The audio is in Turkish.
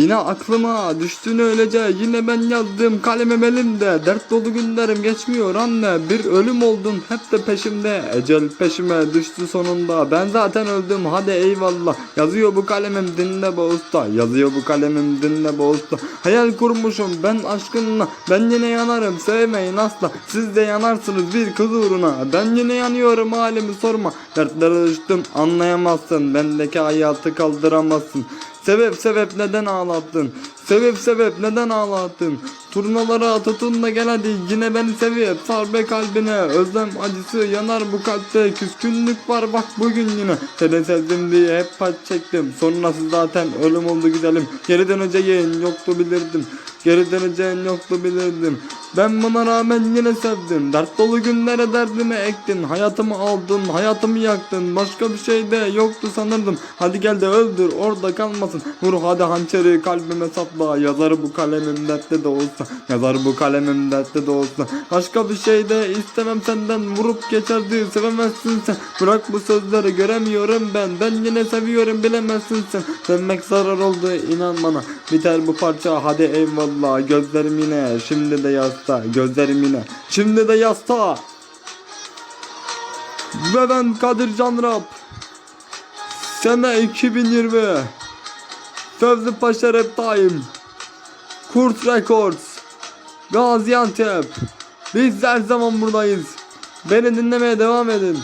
Yine aklıma düştün öylece yine ben yazdım kalemim elimde. Dert dolu günlerim geçmiyor anne bir ölüm oldun hep de peşimde. Ecel peşime düştü sonunda ben zaten öldüm hadi eyvallah. Yazıyor bu kalemim dinle be usta yazıyor bu kalemim dinle be usta. Hayal kurmuşum ben aşkınla ben yine yanarım sevmeyin asla. Siz de yanarsınız bir kız uğruna ben yine yanıyorum halimi sorma. Dertlere düştüm anlayamazsın bendeki hayatı kaldıramazsın Sebep sebep neden ağlattın? Sebep sebep neden ağlattın? Turnalara tutun da gel hadi yine beni sevip sar be kalbine. Özlem acısı yanar bu kalpte. Küskünlük var bak bugün yine. Seni sevdim diye hep paç çektim. Sonrası zaten ölüm oldu güzelim. Geri döneceğin yoktu bilirdim. Geri döneceğin yoktu bilirdim Ben buna rağmen yine sevdim. Dert dolu günlere derdimi ektin. Hayatımı aldın hayatımı yaktın. Başka bir şey de yoktu sanırdım. Hadi gel de öldür orada kalmasın. Vur hadi hançeri kalbime sapla. Yazar bu kalemim dertte de olsa. Yazar bu kalemim dertte de olsa. Başka bir şey de istemem senden. Vurup geçerdi sevemezsin sen. Bırak bu sözleri göremiyorum ben. Ben yine seviyorum bilemezsin sen. Sevmek zarar oldu inan bana Biter bu parça hadi eyvallah. Gözlerim yine şimdi de yasta. Gözlerim yine şimdi de yasta. Ve ben Kadir Canrap Sene 2020 Fevzi Paşa Rap Time. Kurt Records. Gaziantep. Biz her zaman buradayız. Beni dinlemeye devam edin